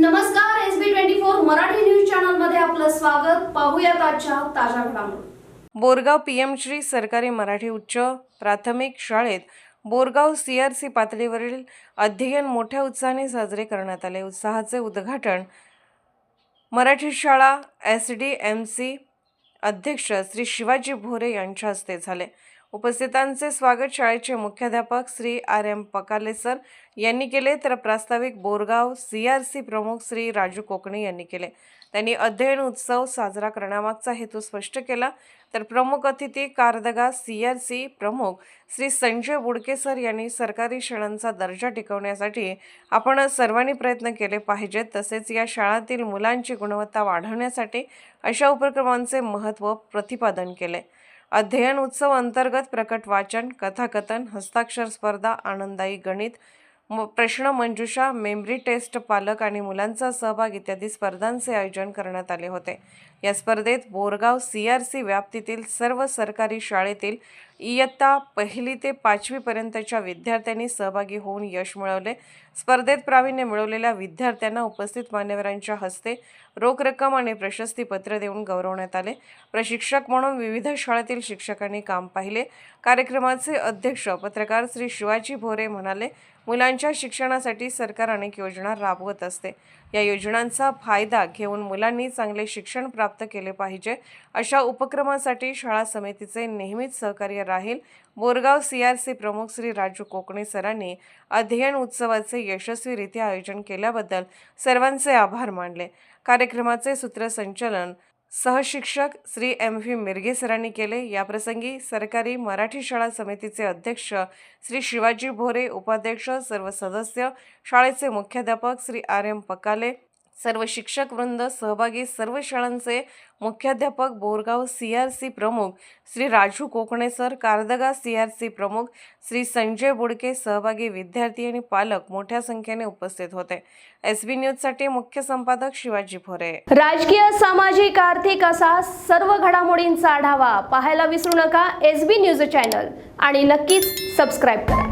नमस्कार S B twenty four Marathi news चॅनलमध्ये आपलं स्वागत. पाहूया आजच्या ताज्या घडामोडी. बोरगाव पीएमश्री सरकारी मराठी उच्च प्राथमिक शाळेत बोरगाव सी आर सी पातळीवरील अध्ययन मोठ्या उत्साहाने साजरे करण्यात आले. उत्साहाचे उद्घाटन मराठी शाळा एस डी एम सी अध्यक्ष श्री शिवाजी भोरे यांच्या हस्ते झाले. उपस्थितांचे स्वागत शाळेचे मुख्याध्यापक Shri R M Pakale sir यांनी केले तर प्रास्ताविक बोरगाव सी आर सी प्रमुख श्री राजू कोकणे यांनी केले. त्यांनी अध्ययन उत्सव साजरा करण्यामागचा हेतू स्पष्ट केला. तर प्रमुख अतिथी कारदगा सी आर सी प्रमुख श्री संजय बुडके सर यांनी सरकारी शाळांचा दर्जा टिकवण्यासाठी आपण सर्वांनी प्रयत्न केले पाहिजेत. तसेच या शाळांतील मुलांची गुणवत्ता वाढवण्यासाठी अशा उपक्रमांचे महत्त्व प्रतिपादन केले. अध्ययन उत्सव अंतर्गत प्रकट वाचन कथाकथन हस्ताक्षर स्पर्धा आनंदायी गणित म- प्रश्न मंजुषा मेमरी टेस्ट पालक आणि मुलांचा सहभाग इत्यादी स्पर्धांचे आयोजन करण्यात आले होते. या स्पर्धेत बोरगाव सी आर सी व्याप्तीतील सर्व सरकारी शाळेतील इयत्ता पहिली ते पाचवीपर्यंतच्या विद्यार्थ्यांनी सहभागी होऊन यश मिळवले. स्पर्धेत प्रावीण्य मिळवलेल्या विद्यार्थ्यांना उपस्थित मान्यवरांच्या हस्ते रोख रक्कम आणि प्रशस्तीपत्र देऊन गौरवण्यात आले. प्रशिक्षक म्हणून विविध शाळेतील शिक्षकांनी काम पाहिले. कार्यक्रमाचे अध्यक्ष पत्रकार श्री शिवाजी भोरे म्हणाले मुलांच्या शिक्षणासाठी सरकार अनेक योजना राबवत असते. या योजनांचा फायदा घेऊन मुलांनी चांगले शिक्षण प्राप्त केले पाहिजे. अशा उपक्रमासाठी शाळा समितीचे नेहमीच सहकार्य राहील. बोरगाव सी आर सी प्रमुख श्री राजू कोकणे सरांनी अध्ययन उत्सवाचे यशस्वीरित्या आयोजन केल्याबद्दल सर्वांचे आभार मानले. कार्यक्रमाचे सूत्रसंचलन सहशिक्षक श्री एम व्ही मिरगे सरांनी केले. याप्रसंगी सरकारी मराठी शाळा समितीचे अध्यक्ष श्री शिवाजी भोरे उपाध्यक्ष सर्व सदस्य शाळेचे मुख्याध्यापक श्री आर एम पकाले सर्व शिक्षक वृंद सहभागी सर्व शाळांचे मुख्याध्यापक बोरगाव सी आर सी प्रमुख Shri Raju Kokane sir Kardaga C R C प्रमुख श्री संजय बुडके सहभागी विद्यार्थी आणि पालक मोठ्या संख्येने उपस्थित होते. एस बी न्यूजसाठी मुख्य संपादक शिवाजी भोरे राजकीय सामाजिक आर्थिक असा सर्व घडामोडींचा आढावा पाहायला विसरू नका एस बी न्यूज चॅनल आणि नक्कीच सबस्क्राईब करा.